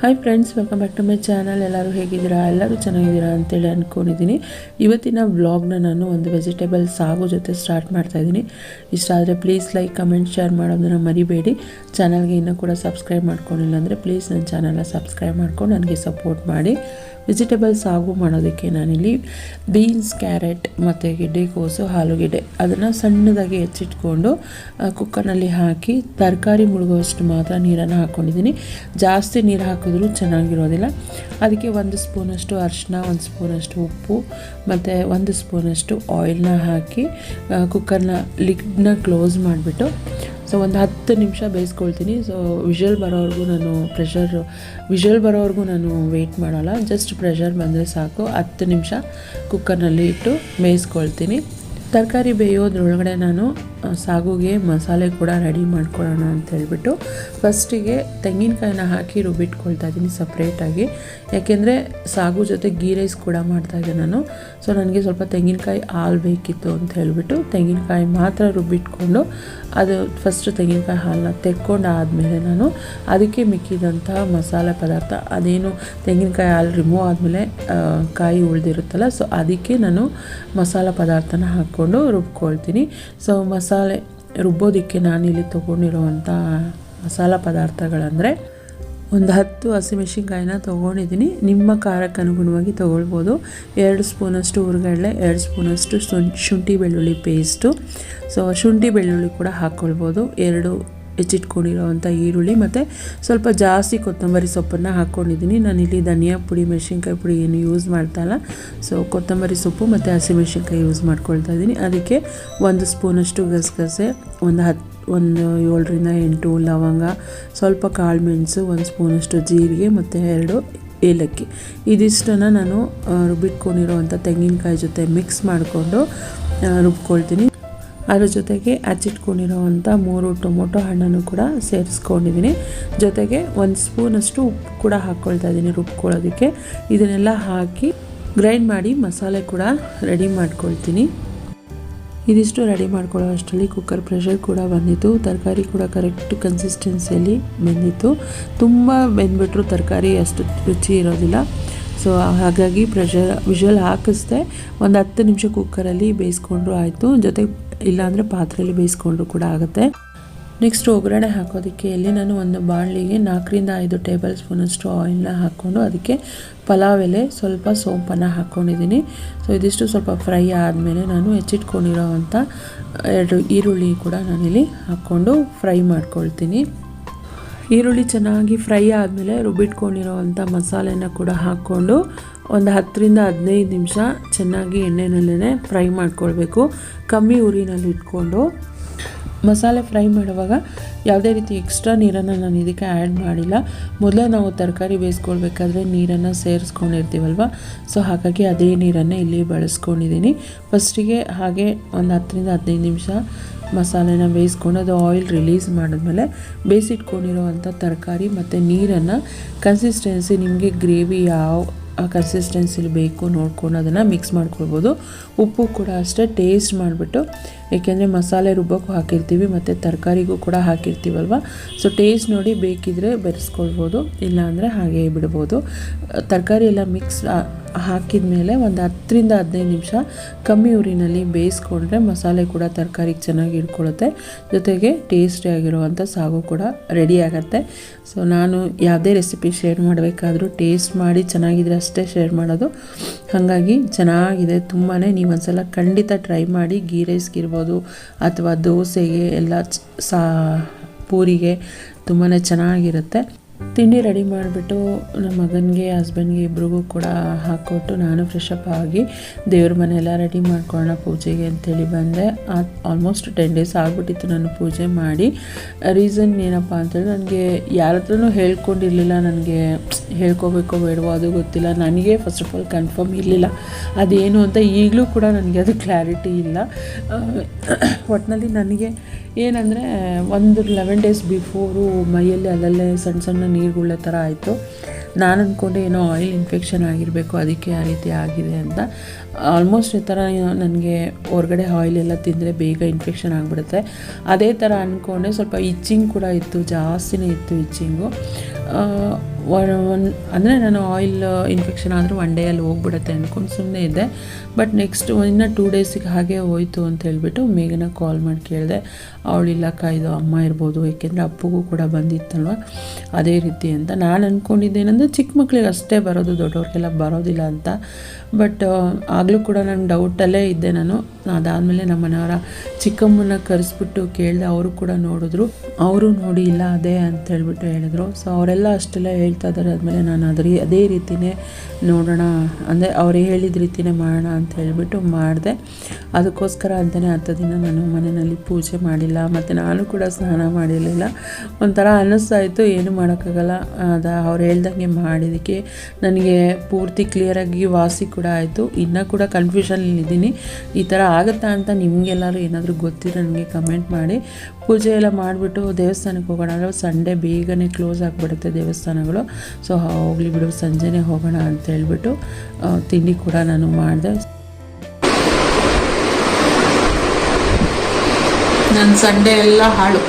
Hi friends welcome back to my channel ಎಲ್ಲರೂ ಹೇಗಿದ್ದೀರಾ? ಎಲ್ಲರೂ ಚೆನ್ನಾಗಿದ್ದೀರಾ ಅಂತೇಳಿ ಅಂದ್ಕೊಂಡಿದ್ದೀನಿ ಇವತ್ತಿನ ವ್ಲಾಗ್ನ ನಾನು ಒಂದು ವೆಜಿಟೇಬಲ್ ಸಾಗು ಜೊತೆ ಸ್ಟಾರ್ಟ್ ಮಾಡ್ತಾ ಇದ್ದೀನಿ. ಇಷ್ಟ ಆದರೆ ಪ್ಲೀಸ್ ಲೈಕ್ ಕಮೆಂಟ್ ಶೇರ್ ಮಾಡೋದನ್ನು ಮರಿಬೇಡಿ. ಚಾನಲ್ಗೆ ಇನ್ನೂ ಕೂಡ ಸಬ್ಸ್ಕ್ರೈಬ್ ಮಾಡ್ಕೊಂಡಿಲ್ಲ ಅಂದರೆ ಪ್ಲೀಸ್ ನನ್ನ ಚಾನಲ್ನ ಸಬ್ಸ್ಕ್ರೈಬ್ ಮಾಡ್ಕೊಂಡು ನನಗೆ ಸಪೋರ್ಟ್ ಮಾಡಿ. ವೆಜಿಟೇಬಲ್ ಸಾಗು ಮಾಡೋದಕ್ಕೆ ನಾನಿಲ್ಲಿ ಬೀನ್ಸ್, ಕ್ಯಾರೆಟ್ ಮತ್ತು ಗೆಡ್ಡೆಕೋಸು ಆಲೂಗೆಡ್ಡೆ ಅದನ್ನು ಸಣ್ಣದಾಗಿ ಹೆಚ್ಚಿಟ್ಕೊಂಡು ಕುಕ್ಕರ್ನಲ್ಲಿ ಹಾಕಿ ತರಕಾರಿ ಮುಳುಗುವಷ್ಟು ಮಾತ್ರ ನೀರನ್ನು ಹಾಕ್ಕೊಂಡಿದ್ದೀನಿ ಜಾಸ್ತಿ ನೀರು ಹಾಕಿದ್ರೂ ಚೆನ್ನಾಗಿರೋದಿಲ್ಲ. ಅದಕ್ಕೆ ಒಂದು ಸ್ಪೂನಷ್ಟು ಅರಿಶಿನ ಒಂದು ಸ್ಪೂನಷ್ಟು ಉಪ್ಪು ಮತ್ತು ಒಂದು ಸ್ಪೂನಷ್ಟು ಆಯಿಲ್ನ ಹಾಕಿ ಕುಕ್ಕರ್ನ ಲಿಡ್ನ ಕ್ಲೋಸ್ ಮಾಡಿಬಿಟ್ಟು ಸೊ ಒಂದು ಹತ್ತು ನಿಮಿಷ ಬೇಯಿಸ್ಕೊಳ್ತೀನಿ. ಸೊ ವಿಷಲ್ ಬರೋವರೆಗೂ ನಾನು ಪ್ರೆಷರ್ ವಿಷಲ್ ಬರೋವರೆಗೂ ನಾನು ವೆಯ್ಟ್ ಮಾಡೋಲ್ಲ. ಜಸ್ಟ್ ಪ್ರೆಷರ್ ಬಂದರೆ ಸಾಕು. ಹತ್ತು ನಿಮಿಷ ಕುಕ್ಕರ್ನಲ್ಲಿ ಇಟ್ಟು ಬೇಯಿಸ್ಕೊಳ್ತೀನಿ. ತರಕಾರಿ ಬೇಯೋದ್ರೊಳಗಡೆ ನಾನು ಸಾಗುಗೆ, ಮಸಾಲೆ ಕೂಡ ರೆಡಿ ಮಾಡ್ಕೊಳ್ಳೋಣ ಅಂತ ಹೇಳ್ಬಿಟ್ಟು ಫಸ್ಟಿಗೆ ತೆಂಗಿನಕಾಯಿನ ಹಾಕಿ ರುಬ್ಬಿಟ್ಕೊಳ್ತಾ ಇದ್ದೀನಿ ಸಪ್ರೇಟಾಗಿ ಯಾಕೆಂದರೆ ಸಾಗು ಜೊತೆ ಗೀ ರೈಸ್ ಕೂಡ ಮಾಡ್ತಾಯಿದ್ದೆ ನಾನು. ಸೊ ನನಗೆ ಸ್ವಲ್ಪ ತೆಂಗಿನಕಾಯಿ ಹಾಲು ಬೇಕಿತ್ತು ಅಂತ ಹೇಳಿಬಿಟ್ಟು ತೆಂಗಿನಕಾಯಿ ಮಾತ್ರ ರುಬ್ಬಿಟ್ಕೊಂಡು ಅದು ಫಸ್ಟ್ ತೆಂಗಿನಕಾಯಿ ಹಾಲನ್ನ ತೆಕ್ಕೊಂಡು ಆದಮೇಲೆ ನಾನು ಅದಕ್ಕೆ ಮಿಕ್ಕಿದಂತಹ ಮಸಾಲೆ ಪದಾರ್ಥ, ಅದೇನು ತೆಂಗಿನಕಾಯಿ ಹಾಲು ರಿಮೂವ್ ಆದಮೇಲೆ ಕಾಯಿ ಉಳಿದಿರುತ್ತಲ್ಲ ಸೊ ಅದಕ್ಕೆ ನಾನು ಮಸಾಲೆ ಪದಾರ್ಥನ ಹಾಕ್ಕೊಂಡು ರುಬ್ಕೊಳ್ತೀನಿ. ಸೊ ಮಸಾಲೆ ರುಬ್ಬೋದಕ್ಕೆ ನಾನಿಲ್ಲಿ ತೊಗೊಂಡಿರುವಂಥ ಮಸಾಲ ಪದಾರ್ಥಗಳಂದರೆ ಒಂದು ಹತ್ತು ಹಸಿಮೆಣಸಿನ್ಕಾಯಿನ ತೊಗೊಂಡಿದ್ದೀನಿ. ನಿಮ್ಮ ಖಾರಕ್ಕೆ ಅನುಗುಣವಾಗಿ ತೊಗೊಳ್ಬೋದು. ಎರಡು ಸ್ಪೂನಷ್ಟು ಹುರ್ಗಡ್ಲೆ, ಎರಡು ಸ್ಪೂನಷ್ಟು ಶುಂಠಿ ಬೆಳ್ಳುಳ್ಳಿ ಪೇಸ್ಟು. ಸೊ ಶುಂಠಿ ಬೆಳ್ಳುಳ್ಳಿ ಕೂಡ ಹಾಕ್ಕೊಳ್ಬೋದು. ಎರಡು ಹೆಚ್ಚಿಟ್ಕೊಂಡಿರೋವಂಥ ಈರುಳ್ಳಿ ಮತ್ತು ಸ್ವಲ್ಪ ಜಾಸ್ತಿ ಕೊತ್ತಂಬರಿ ಸೊಪ್ಪನ್ನು ಹಾಕ್ಕೊಂಡಿದ್ದೀನಿ. ನಾನಿಲ್ಲಿ ಧನಿಯಾ ಪುಡಿ, ಮೆಣಸಿನ್ಕಾಯಿ ಪುಡಿ ಏನು ಯೂಸ್ ಮಾಡ್ತಾಯಿಲ್ಲ. ಸೊ ಕೊತ್ತಂಬರಿ ಸೊಪ್ಪು ಮತ್ತು ಹಸಿಮೆಣ್ಸಿನ್ಕಾಯಿ ಯೂಸ್ ಮಾಡ್ಕೊಳ್ತಾ ಇದ್ದೀನಿ. ಅದಕ್ಕೆ ಒಂದು ಸ್ಪೂನಷ್ಟು ಗಸಗಸೆ, ಒಂದು ಹತ್ತು ಒಂದು ಏಳರಿಂದ ಎಂಟು ಲವಂಗ, ಸ್ವಲ್ಪ ಕಾಳು ಮೆಣಸು, ಒಂದು ಸ್ಪೂನಷ್ಟು ಜೀರಿಗೆ ಮತ್ತು ಎರಡು ಏಲಕ್ಕಿ. ಇದಿಷ್ಟನ್ನು ನಾನು ರುಬ್ಬಿಟ್ಕೊಂಡಿರೋವಂಥ ತೆಂಗಿನಕಾಯಿ ಜೊತೆ ಮಿಕ್ಸ್ ಮಾಡಿಕೊಂಡು ರುಬ್ಕೊಳ್ತೀನಿ. ಅದ್ರ ಜೊತೆಗೆ ಹಚ್ಚಿಟ್ಕೊಂಡಿರೋವಂಥ ಮೂರು ಟೊಮೊಟೊ ಹಣ್ಣನ್ನು ಕೂಡ ಸೇರಿಸ್ಕೊಂಡಿದ್ದೀನಿ. ಜೊತೆಗೆ ಒಂದು ಸ್ಪೂನಷ್ಟು ಉಪ್ಪು ಕೂಡ ಹಾಕ್ಕೊಳ್ತಾ ಇದ್ದೀನಿ ರುಬ್ಕೊಳ್ಳೋದಕ್ಕೆ. ಇದನ್ನೆಲ್ಲ ಹಾಕಿ ಗ್ರೈಂಡ್ ಮಾಡಿ ಮಸಾಲೆ ಕೂಡ ರೆಡಿ ಮಾಡ್ಕೊಳ್ತೀನಿ. ಇದಿಷ್ಟು ರೆಡಿ ಮಾಡ್ಕೊಳ್ಳೋ ಅಷ್ಟರಲ್ಲಿ ಕುಕ್ಕರ್ ಪ್ರೆಷರ್ ಕೂಡ ಬಂದಿತ್ತು. ತರಕಾರಿ ಕೂಡ ಕರೆಕ್ಟ್ ಕನ್ಸಿಸ್ಟೆನ್ಸಿಯಲ್ಲಿ ಬಂದಿತ್ತು. ತುಂಬ ಬೆಂದ್ಬಿಟ್ರು ತರಕಾರಿ ಅಷ್ಟು ರುಚಿ ಇರೋದಿಲ್ಲ. ಸೊ ಹಾಗಾಗಿ ಪ್ರೆಷರ್ ವಿಷಲ್ ಹಾಕಿಸ್ದೆ ಒಂದು ಹತ್ತು ನಿಮಿಷ ಕುಕ್ಕರಲ್ಲಿ ಬೇಯಿಸ್ಕೊಂಡ್ರು ಆಯಿತು. ಜೊತೆ ಇಲ್ಲಾಂದರೆ ಪಾತ್ರೆಯಲ್ಲಿ ಬೇಯಿಸ್ಕೊಂಡ್ರು ಕೂಡ ಆಗುತ್ತೆ. ನೆಕ್ಸ್ಟ್ ಒಗ್ಗರಣೆ ಹಾಕೋದಕ್ಕೆ ಇಲ್ಲಿ ನಾನು ಒಂದು ಬಾಣಲಿಗೆ ನಾಲ್ಕರಿಂದ ಐದು ಟೇಬಲ್ ಸ್ಪೂನಷ್ಟು ಆಯಿಲ್ನ ಹಾಕ್ಕೊಂಡು ಅದಕ್ಕೆ ಪಲಾವ್ ಎಲೆ, ಸ್ವಲ್ಪ ಸೋಂಪನ್ನು ಹಾಕ್ಕೊಂಡಿದ್ದೀನಿ ಸೊ ಇದಿಷ್ಟು ಸ್ವಲ್ಪ ಫ್ರೈ ಆದಮೇಲೆ ನಾನು ಹೆಚ್ಚಿಟ್ಕೊಂಡಿರೋವಂಥ ಎರಡು ಈರುಳ್ಳಿ ಕೂಡ ನಾನಿಲ್ಲಿ ಹಾಕ್ಕೊಂಡು ಫ್ರೈ ಮಾಡ್ಕೊಳ್ತೀನಿ. ಈರುಳ್ಳಿ ಚೆನ್ನಾಗಿ ಫ್ರೈ ಆದಮೇಲೆ ರುಬ್ಬಿಟ್ಕೊಂಡಿರೋವಂಥ ಮಸಾಲೆನ ಕೂಡ ಹಾಕ್ಕೊಂಡು ಒಂದು ಹತ್ತರಿಂದ ಹದಿನೈದು ನಿಮಿಷ ಚೆನ್ನಾಗಿ ಎಣ್ಣೆನಲ್ಲೇ ಫ್ರೈ ಮಾಡ್ಕೊಳ್ಬೇಕು. ಕಮ್ಮಿ ಉರಿನಲ್ಲಿ ಇಟ್ಕೊಂಡು ಮಸಾಲೆ ಫ್ರೈ ಮಾಡುವಾಗ ಯಾವುದೇ ರೀತಿ ಎಕ್ಸ್ಟ್ರಾ ನೀರನ್ನು ನಾನು ಇದಕ್ಕೆ ಆ್ಯಡ್ ಮಾಡಿಲ್ಲ. ಮೊದಲೇ ನಾವು ತರಕಾರಿ ಬೇಯಿಸ್ಕೊಳ್ಬೇಕಾದ್ರೆ ನೀರನ್ನು ಸೇರಿಸ್ಕೊಂಡಿರ್ತೀವಲ್ವ? ಸೊ, ಹಾಗಾಗಿ ಅದೇ ನೀರನ್ನು ಇಲ್ಲಿ ಬಳಸ್ಕೊಂಡಿದ್ದೀನಿ. ಫಸ್ಟಿಗೆ ಹಾಗೆ ಒಂದು ಹತ್ತರಿಂದ ಹದಿನೈದು ನಿಮಿಷ ಮಸಾಲೆನ ಬೇಯಿಸ್ಕೊಂಡು ಅದು ಆಯಿಲ್ ರಿಲೀಸ್ ಮಾಡಿದ್ಮೇಲೆ ಬೇಯಿಸಿಟ್ಕೊಂಡಿರೋವಂಥ ತರಕಾರಿ ಮತ್ತು ನೀರನ್ನು ಕನ್ಸಿಸ್ಟೆನ್ಸಿ ನಿಮಗೆ ಗ್ರೇವಿ ಯಾವ ಕನ್ಸಿಸ್ಟೆನ್ಸಿಲಿ ಬೇಕು ನೋಡ್ಕೊಂಡು ಅದನ್ನು ಮಿಕ್ಸ್ ಮಾಡ್ಕೊಳ್ಬೋದು. ಉಪ್ಪು ಕೂಡ ಅಷ್ಟೇ ಟೇಸ್ಟ್ ಮಾಡಿಬಿಟ್ಟು ಏಕೆಂದರೆ ಮಸಾಲೆ ರುಬ್ಬಕ್ಕೂ ಹಾಕಿರ್ತೀವಿ, ಮತ್ತು ತರಕಾರಿಗೂ ಕೂಡ ಹಾಕಿರ್ತೀವಲ್ವ? ಸೊ ಟೇಸ್ಟ್ ನೋಡಿ ಬೇಕಿದ್ರೆ ಬೆರೆಸ್ಕೊಳ್ಬೋದು, ಇಲ್ಲಾಂದರೆ ಹಾಗೇ ಬಿಡ್ಬೋದು. ತರಕಾರಿ ಎಲ್ಲ ಮಿಕ್ಸ್ ಹಾಕಿದ ಮೇಲೆ ಒಂದು ಹತ್ತರಿಂದ ಹದಿನೈದು ನಿಮಿಷ ಕಮ್ಮಿ ಉರಿನಲ್ಲಿ ಬೇಯಿಸ್ಕೊಂಡ್ರೆ ಮಸಾಲೆ ಕೂಡ ತರಕಾರಿಗೆ ಚೆನ್ನಾಗಿ ಇಟ್ಕೊಳುತ್ತೆ ಜೊತೆಗೆ ಟೇಸ್ಟಿಯಾಗಿರುವಂಥ ಸಾಗು ಕೂಡ ರೆಡಿ ಆಗುತ್ತೆ. ಸೊ ನಾನು ಯಾವುದೇ ರೆಸಿಪಿ ಶೇರ್ ಮಾಡಬೇಕಾದ್ರೂ ಟೇಸ್ಟ್ ಮಾಡಿ ಚೆನ್ನಾಗಿದ್ರೆ ಅಷ್ಟೇ ಶೇರ್ ಮಾಡೋದು. ಹಾಗಾಗಿ ಚೆನ್ನಾಗಿದೆ ತುಂಬಾ ನೀವು ಒಂದ್ಸಲ ಖಂಡಿತ ಟ್ರೈ ಮಾಡಿ, ಗೀ ರೈಸ್ಗೆ ಇರ್ಬೋದು ಅಥವಾ ದೋಸೆಗೆ ಎಲ್ಲ ಸಾ ಪೂರಿಗೆ ತುಂಬಾ ಚೆನ್ನಾಗಿರುತ್ತೆ. ತಿಂಡಿ ರೆಡಿ ಮಾಡಿಬಿಟ್ಟು ನಮ್ಮ ಮಗನಿಗೆ ಹಸ್ಬೆಂಡ್ಗೆ ಇಬ್ರಿಗೂ ಕೂಡ ಹಾಕ್ಕೊಟ್ಟು ನಾನು ಫ್ರೆಶ್ ಅಪ್ ಆಗಿ ದೇವ್ರ ಮನೆಯೆಲ್ಲ ರೆಡಿ ಮಾಡ್ಕೊಳ್ಳೋಣ ಪೂಜೆಗೆ ಅಂತೇಳಿ ಬಂದೆ. ಆಲ್ಮೋಸ್ಟ್ ಟೆನ್ ಡೇಸ್ ಆಗಿಬಿಟ್ಟಿತ್ತು ನಾನು ಪೂಜೆ ಮಾಡಿ. ರೀಸನ್ ಏನಪ್ಪ ಅಂತೇಳಿ ನನಗೆ ಯಾರ ಹತ್ರನೂ ಹೇಳ್ಕೊಂಡಿರಲಿಲ್ಲ, ನನಗೆ ಹೇಳ್ಕೋಬೇಕೋ ಬೇಡವೋ ಅದು ಗೊತ್ತಿಲ್ಲ. ನನಗೆ ಫಸ್ಟ್ ಆಫ್ ಆಲ್ ಕನ್ಫರ್ಮ್ ಇರಲಿಲ್ಲ. ಅದೇನು ಅಂತ ಈಗಲೂ ಕೂಡ ನನಗೆ ಅದು ಕ್ಲಾರಿಟಿ ಇಲ್ಲ. ಒಟ್ಟಿನಲ್ಲಿ ನನಗೆ ಏನಂದರೆ ಒಂದು ಲೆವೆನ್ ಡೇಸ್ ಬಿಫೋರು ಮೈಯಲ್ಲಿ ಅಲ್ಲಲ್ಲೇ ಸಣ್ಣ ಸಣ್ಣ ನೀರುಗಳ ಥರ ಆಯಿತು. ನಾನು ಅಂದ್ಕೊಂಡೆ ಏನೋ ಆಯಿಲ್ ಇನ್ಫೆಕ್ಷನ್ ಆಗಿರಬೇಕು, ಅದಕ್ಕೆ ಆ ರೀತಿ ಆಗಿದೆ ಅಂತ. ಆಲ್ಮೋಸ್ಟ್ ಈ ಥರ ನನಗೆ ಹೊರಗಡೆ ಆಯಿಲ್ ಎಲ್ಲ ತಿಂದರೆ ಬೇಗ ಇನ್ಫೆಕ್ಷನ್ ಆಗಿಬಿಡುತ್ತೆ. ಅದೇ ಥರ ಅಂದ್ಕೊಂಡೆ ಸ್ವಲ್ಪ ಇಚ್ಚಿಂಗ್ ಕೂಡ ಇತ್ತು, ಜಾಸ್ತಿನೇ ಇತ್ತು ಇಚ್ಚಿಂಗು ಅಂದರೆ ನಾನು ಆಯಿಲ್ ಇನ್ಫೆಕ್ಷನ್ ಆದರೂ ಒನ್ ಡೇಯಲ್ಲಿ ಹೋಗ್ಬಿಡುತ್ತೆ ಅಂದ್ಕೊಂಡು ಸುಮ್ಮನೆ ಇದ್ದೆ. ಬಟ್ ನೆಕ್ಸ್ಟ್ ಇನ್ನು ಟೂ ಡೇಸಿಗೆ ಹಾಗೆ ಹೋಯಿತು ಅಂತ ಹೇಳಿಬಿಟ್ಟು ಮೇಘನ ಕಾಲ್ ಮಾಡಿ ಕೇಳಿದೆ ಅವಳಿಲ್ಲ ಕಾಯ್ದು ಅಮ್ಮ ಇರ್ಬೋದು, ಏಕೆಂದರೆ ಅಪ್ಪಗೂ ಕೂಡ ಬಂದಿತ್ತಲ್ವ? ಅದೇ ರೀತಿ ಅಂತ ನಾನು ಅಂದ್ಕೊಂಡಿದ್ದೇನೆಂದರೆ ಚಿಕ್ಕ ಮಕ್ಕಳಿಗೆ ಅಷ್ಟೇ ಬರೋದು, ದೊಡ್ಡವ್ರಿಗೆಲ್ಲ ಬರೋದಿಲ್ಲ ಅಂತ. ಬಟ್ ಆಗಲೂ ಕೂಡ ನಾನು ಡೌಟಲ್ಲೇ ಇದ್ದೆ ನಾನು. ಅದಾದಮೇಲೆ ನಮ್ಮ ಮನೆಯವರ ಚಿಕ್ಕಮ್ಮನ ಕರೆಸ್ಬಿಟ್ಟು ಕೇಳಿದೆ, ಅವರು ಕೂಡ ನೋಡಿದ್ರು. ಅವರು ನೋಡಿ ಇಲ್ಲ ಅದೇ ಅಂತ ಹೇಳ್ಬಿಟ್ಟು ಹೇಳಿದ್ರು. ಸೊ ಅವರೆಲ್ಲ ಅಷ್ಟೆಲ್ಲ ಹೇಳ್ತಾ ಇದ್ದಾರೆ ಆದಮೇಲೆ ನಾನು ಅದ್ರ ಅದೇ ರೀತಿಯೇ ನೋಡೋಣ. ಅಂದರೆ ಅವ್ರು ಹೇಳಿದ ರೀತಿಯೇ ಮಾಡೋಣ ಅಂತ ಹೇಳಿಬಿಟ್ಟು ಮಾಡಿದೆ. ಅದಕ್ಕೋಸ್ಕರ ಅಂತಲೇ ಹತ್ತು ದಿನ ನಾನು ಮನೆಯಲ್ಲಿ ಪೂಜೆ ಮಾಡಿಲ್ಲ. ಮತ್ತು ನಾನು ಕೂಡ ಸ್ನಾನ ಮಾಡಿರಲಿಲ್ಲ. ಒಂಥರ ಅನ್ನಿಸ್ತಾ ಇತ್ತು ಏನು ಮಾಡೋಕ್ಕಾಗಲ್ಲ. ಅದು ಅವ್ರು ಹೇಳ್ದಂಗೆ ಮಾಡಿದ್ದಕ್ಕೆ ನನಗೆ ಪೂರ್ತಿ ಕ್ಲಿಯರಾಗಿ ವಾಸಿ ಕೂಡ ಆಯಿತು. ಇನ್ನೂ ಕೂಡ ಕನ್ಫ್ಯೂಷನಲ್ಲಿದ್ದೀನಿ ಈ ಥರ ಆಗುತ್ತಾ ಅಂತ ನಿಮಗೆಲ್ಲರೂ ಏನಾದರೂ ಗೊತ್ತಿರೋ ನನಗೆ ಕಮೆಂಟ್ ಮಾಡಿ. ಪೂಜೆ ಎಲ್ಲ ಮಾಡಿಬಿಟ್ಟು ದೇವಸ್ಥಾನಕ್ಕೆ ಹೋಗೋಣ. ಸಂಡೇ ಬೇಗನೆ ಕ್ಲೋಸ್ ಆಗಿಬಿಡುತ್ತೆ ದೇವಸ್ಥಾನಗಳು. ಸೊ ಹೋಗ್ಲಿ ಬಿಡು, ಸಂಜೆನೇ ಹೋಗೋಣ ಅಂತ ಹೇಳ್ಬಿಟ್ಟು ತಿಂಡಿ ಕೂಡ ನಾನು ಮಾಡಿದೆ. ನನ್ನ ಸಂಡೆ ಎಲ್ಲ ಹಾಳು.